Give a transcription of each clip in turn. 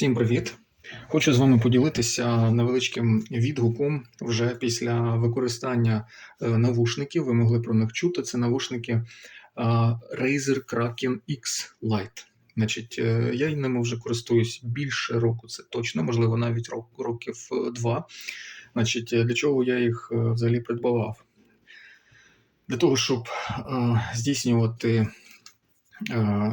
Всім привіт! Хочу з вами поділитися невеличким відгуком вже після використання е, навушників. Ви могли про них чути. Це навушники е, Razer Kraken X Lite. Значить, е, я ними вже користуюсь більше року, це точно, можливо, навіть рок- років два. Значить, для чого я їх взагалі придбавав? Для того, щоб здійснювати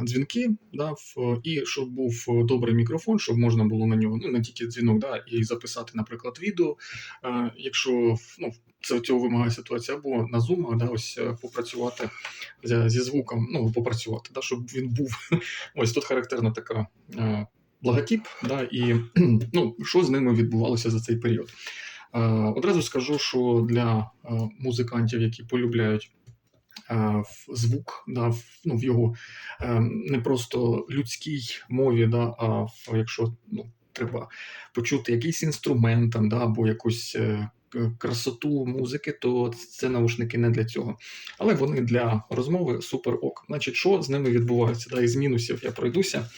дзвінки, да, і щоб був добрий мікрофон, щоб можна було на нього ну, не тільки дзвінок, да, і записати, наприклад, відео. Е, якщо ну, це цього вимагає ситуація, або на Zoom, да, ось е, попрацювати зі, звуком, ну, попрацювати, да, щоб він був. Ось тут характерна така. Е, Логотип, да, і ну, що з ними відбувалося за цей період. Е, одразу скажу, що для е, музикантів, які полюбляють е, звук, да, в, ну, в його е, не просто людській мові, да, а в, якщо ну, треба почути якийсь інструмент там, да, або якусь е, красоту музики, то це наушники не для цього. Але вони для розмови супер ок. Значить, що з ними відбувається? Да, із мінусів я пройдуся.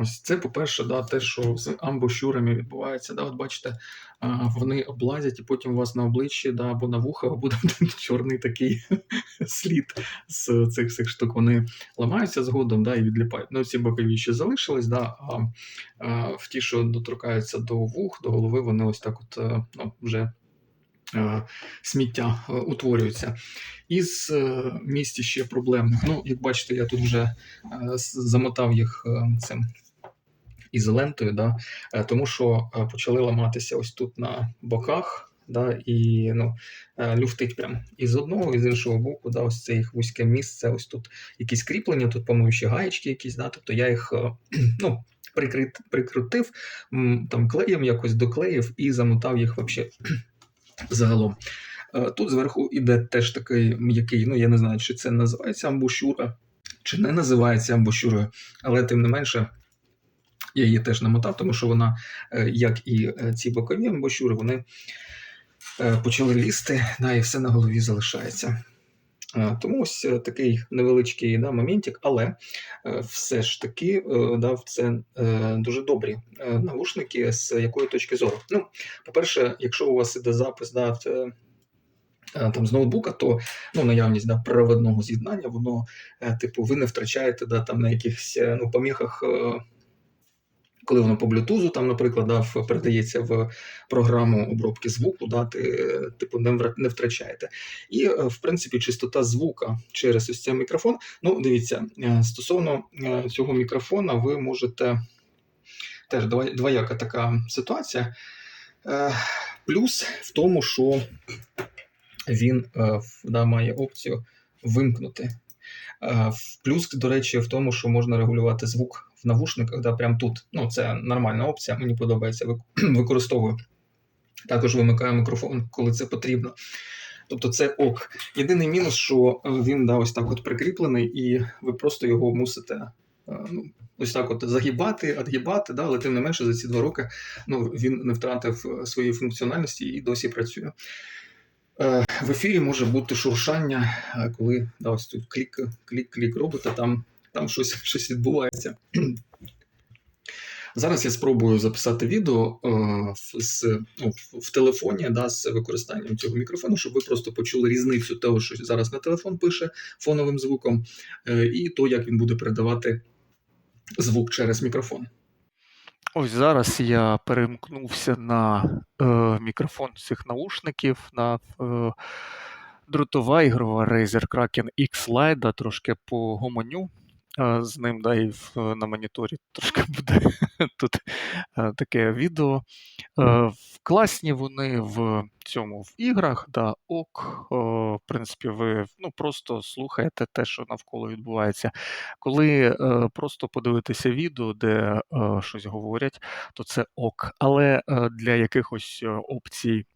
Ось це, по-перше, да, те, що з амбушюрами відбувається. Да, от бачите, вони облазять, і потім у вас на обличчі да, або на вухах буде чорний такий слід з цих цих штук. Вони ламаються згодом да, і відліпають. Ну, ці бокові ще залишились, да, а, а в ті, що доторкаються до вух, до голови, вони ось так от е, ну, вже. Е, Сміття е, утворюється. Із е, місць ще проблемних. Ну, як бачите, я тут вже замотав їх цим ізолентою, да, тому що почали ламатися ось тут на боках, да, і ну, люфтить прям і одного, і з іншого боку, да, ось це їх вузьке місце, ось тут якісь кріплення, тут, ще гаєчки якісь, да, тобто я їх ну, прикрит, прикрутив, там клеєм якось доклеїв і замотав їх вообще загалом. Е, Тут зверху іде теж такий м'який, ну я не знаю, чи це називається амбушюра, чи не називається амбушюрою, але тим не менше. Я її теж намотав, тому що вона, е, як і е, ці бокові амбушюри, вони почали лізти, да, і все на голові залишається. Тому ось е, такий невеличкий да, моментик, але е, все ж таки е, да, це дуже добрі навушники з якої точки зору. Ну, по-перше, якщо у вас іде запис да, там, з ноутбука, то ну, наявність да, проводного з'єднання, воно, типу, ви не втрачаєте да, там, на якихось ну, поміхах. Коли воно по блютузу, там, наприклад, да, передається в програму обробки звуку, да, ти, типу, не, втрачаєте. І, е, в принципі, чистота звука через ось цей мікрофон. Ну, дивіться, е, стосовно е, цього мікрофона, ви можете теж двояка така ситуація. Плюс в тому, що він да, має опцію вимкнути. Плюс, до речі, в тому, що можна регулювати звук в навушниках, да, прямо тут. Ну, це нормальна опція, мені подобається, використовую. Також вимикаю мікрофон, коли це потрібно. Тобто це ок. Єдиний мінус, що е, він да, ось так от прикріплений, і ви просто його мусите е, ну, ось так от загибати, відгибати, да, але тим не менше за ці два роки ну, він не втратив е, своєї функціональності і досі працює. В ефірі може бути шуршання, коли да, ось тут клік, клік, клік робите, там, там щось, щось відбувається. Зараз я спробую записати відео е, з, ну, в- телефоні да, з використанням цього мікрофону, щоб ви просто почули різницю того, що зараз на телефон пише фоновим звуком, е, і то, як він буде передавати звук через мікрофон. Ось зараз я перемкнувся на е, мікрофон цих наушників на е, дротова ігрова Razer Kraken X Lite, трошки погомоню з ним, да, і на моніторі трошки буде тут е, таке відео. Е, класні вони в цьому в іграх, да, ок. Е, в принципі, ви ну, просто слухаєте те, що навколо відбувається. Коли е, просто подивитися відео, де е, щось говорять, то це ок. Але е, для якихось е, опцій.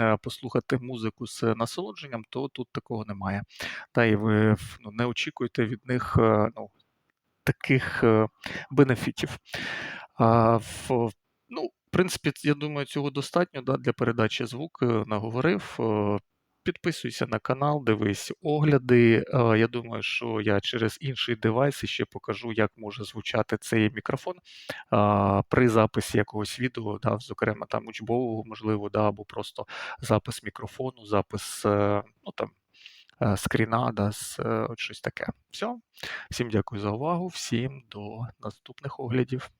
е, Послухати музику з насолодженням, то тут такого немає. Та і ви ну, не очікуєте від них е, ну, таких е, бенефітів. В, ну, в принципі, я думаю, цього достатньо да, для передачі звуку. Наговорив. Е, підписуйся на канал, дивись огляди. Е, Я думаю, що я через інший девайс ще покажу, як може звучати цей мікрофон при записі якогось відео, да, зокрема там учбового, можливо, да, або просто запис мікрофону, запис е, ну, там, е, скріна, да, з, е, от щось таке. Все. Всім дякую за увагу, всім до наступних оглядів.